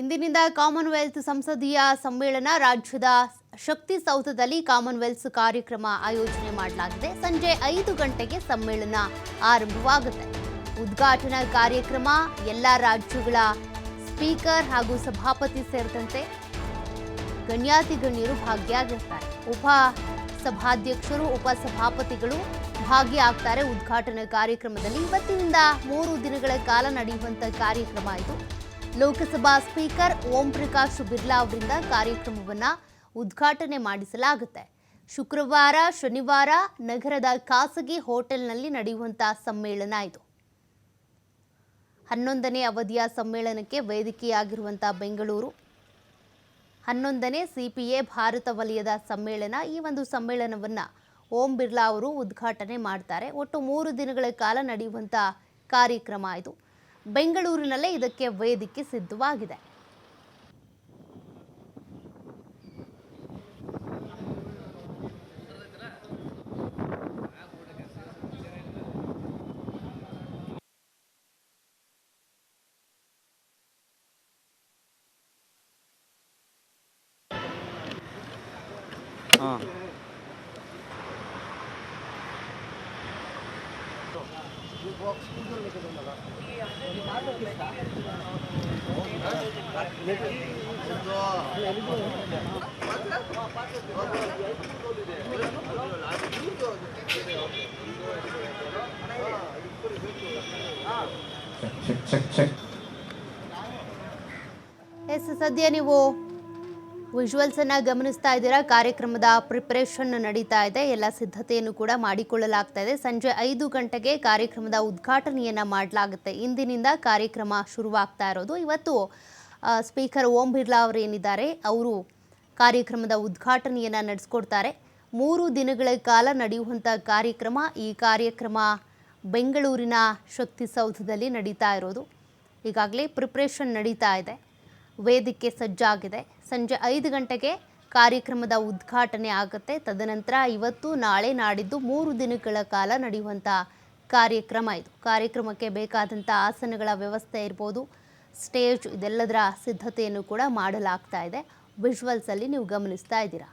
ಇಂದಿನಿಂದ ಕಾಮನ್ವೆಲ್ತ್ ಸಂಸದೀಯ ಸಮ್ಮೇಳನ ರಾಜ್ಯದ ಶಕ್ತಿ ಸೌಧದಲ್ಲಿ ಕಾಮನ್ವೆಲ್ತ್ ಕಾರ್ಯಕ್ರಮ ಆಯೋಜನೆ ಮಾಡಲಾಗಿದೆ. ಸಂಜೆ ಐದು ಗಂಟೆಗೆ ಸಮ್ಮೇಳನ ಆರಂಭವಾಗುತ್ತೆ. ಉದ್ಘಾಟನಾ ಕಾರ್ಯಕ್ರಮ ಎಲ್ಲ ರಾಜ್ಯಗಳ ಸ್ಪೀಕರ್ ಹಾಗೂ ಸಭಾಪತಿ ಸೇರಿದಂತೆ ಗಣ್ಯಾತಿ ಗಣ್ಯರು ಭಾಗಿಯಾಗಿರ್ತಾರೆ. ಉಪ ಸಭಾಧ್ಯಕ್ಷರು, ಉಪ ಸಭಾಪತಿಗಳು ಭಾಗಿಯಾಗ್ತಾರೆ. ಉದ್ಘಾಟನಾ ಕಾರ್ಯಕ್ರಮದಲ್ಲಿ ಇವತ್ತಿನಿಂದ ಮೂರು ದಿನಗಳ ಕಾಲ ನಡೆಯುವಂತ ಕಾರ್ಯಕ್ರಮ ಇದು. ಲೋಕಸಭಾ ಸ್ಪೀಕರ್ ಓಂ ಪ್ರಕಾಶ್ ಬಿರ್ಲಾ ಅವರಿಂದ ಕಾರ್ಯಕ್ರಮವನ್ನು ಉದ್ಘಾಟನೆ ಮಾಡಿಸಲಾಗುತ್ತೆ. ಶುಕ್ರವಾರ, ಶನಿವಾರ ನಗರದ ಖಾಸಗಿ ಹೋಟೆಲ್ನಲ್ಲಿ ನಡೆಯುವಂತಹ ಸಮ್ಮೇಳನ ಇದು. ಹನ್ನೊಂದನೇ ಅವಧಿಯ ಸಮ್ಮೇಳನಕ್ಕೆ ವೇದಿಕೆಯಾಗಿರುವಂಥ ಬೆಂಗಳೂರು. ಹನ್ನೊಂದನೇ ಸಿಪಿಎ ಭಾರತ ವಲಯದ ಸಮ್ಮೇಳನ ಈ ಒಂದು ಸಮ್ಮೇಳನವನ್ನು ಓಂ ಬಿರ್ಲಾ ಅವರು ಉದ್ಘಾಟನೆ ಮಾಡ್ತಾರೆ. ಒಟ್ಟು ಮೂರು ದಿನಗಳ ಕಾಲ ನಡೆಯುವಂಥ ಕಾರ್ಯಕ್ರಮ ಇದು. ಬೆಂಗಳೂರಿನಲ್ಲೇ ಇದಕ್ಕೆ ವೇದಿಕೆ ಸಿದ್ಧವಾಗಿದೆ. ಹಾಂ. 책, 책, 책. 애쓰서 되니 뭐. ಅನ್ನ ಗಮನಿಸ್ತಾ ಇದ್ದೀರಾ? ಕಾರ್ಯಕ್ರಮದ ಪ್ರಿಪರೇಷನ್ ನಡೀತಾ ಇದೆ. ಎಲ್ಲ ಸಿದ್ಧತೆಯನ್ನು ಕೂಡ ಮಾಡಿಕೊಳ್ಳಲಾಗ್ತಾ ಇದೆ ಸಂಜೆ ಐದು ಗಂಟೆಗೆ ಕಾರ್ಯಕ್ರಮದ ಉದ್ಘಾಟನೆಯನ್ನು ಮಾಡಲಾಗುತ್ತೆ. ಇಂದಿನಿಂದ ಕಾರ್ಯಕ್ರಮ ಶುರುವಾಗ್ತಾ ಇರೋದು. ಇವತ್ತು ಸ್ಪೀಕರ್ ಓಂ ಬಿರ್ಲಾ ಅವರು ಏನಿದ್ದಾರೆ ಅವರು ಕಾರ್ಯಕ್ರಮದ ಉದ್ಘಾಟನೆಯನ್ನು ನಡೆಸ್ಕೊಡ್ತಾರೆ. ಮೂರು ದಿನಗಳ ಕಾಲ ನಡೆಯುವಂಥ ಕಾರ್ಯಕ್ರಮ ಈ ಕಾರ್ಯಕ್ರಮ ಬೆಂಗಳೂರಿನ ಶಕ್ತಿ ಸೌಧದಲ್ಲಿ ನಡೀತಾ ಇರೋದು. ಈಗಾಗಲೇ ಪ್ರಿಪ್ರೇಷನ್ ನಡೀತಾ ಇದೆ. ವೇದಿಕೆ ಸಜ್ಜಾಗಿದೆ. ಸಂಜೆ ಐದು ಗಂಟೆಗೆ ಕಾರ್ಯಕ್ರಮದ ಉದ್ಘಾಟನೆ ಆಗುತ್ತೆ. ತದನಂತರ ಇವತ್ತು ನಾಳೆ ನಾಡಿದ್ದು ಮೂರು ದಿನಗಳ ಕಾಲ ನಡೆಯುವಂಥ ಕಾರ್ಯಕ್ರಮ ಇದು. ಕಾರ್ಯಕ್ರಮಕ್ಕೆ ಬೇಕಾದಂಥ ಆಸನಗಳ ವ್ಯವಸ್ಥೆ ಇರ್ಬೋದು, ಸ್ಟೇಜ್ ಇದೆಲ್ಲದರ ಸಿದ್ಧತೆಯನ್ನು ಕೂಡ ಮಾಡಲಾಗ್ತಾ ಇದೆ. ವಿಜುವಲ್ಸಲ್ಲಿ ನೀವು ಗಮನಿಸ್ತಾ ಇದ್ದೀರಾ?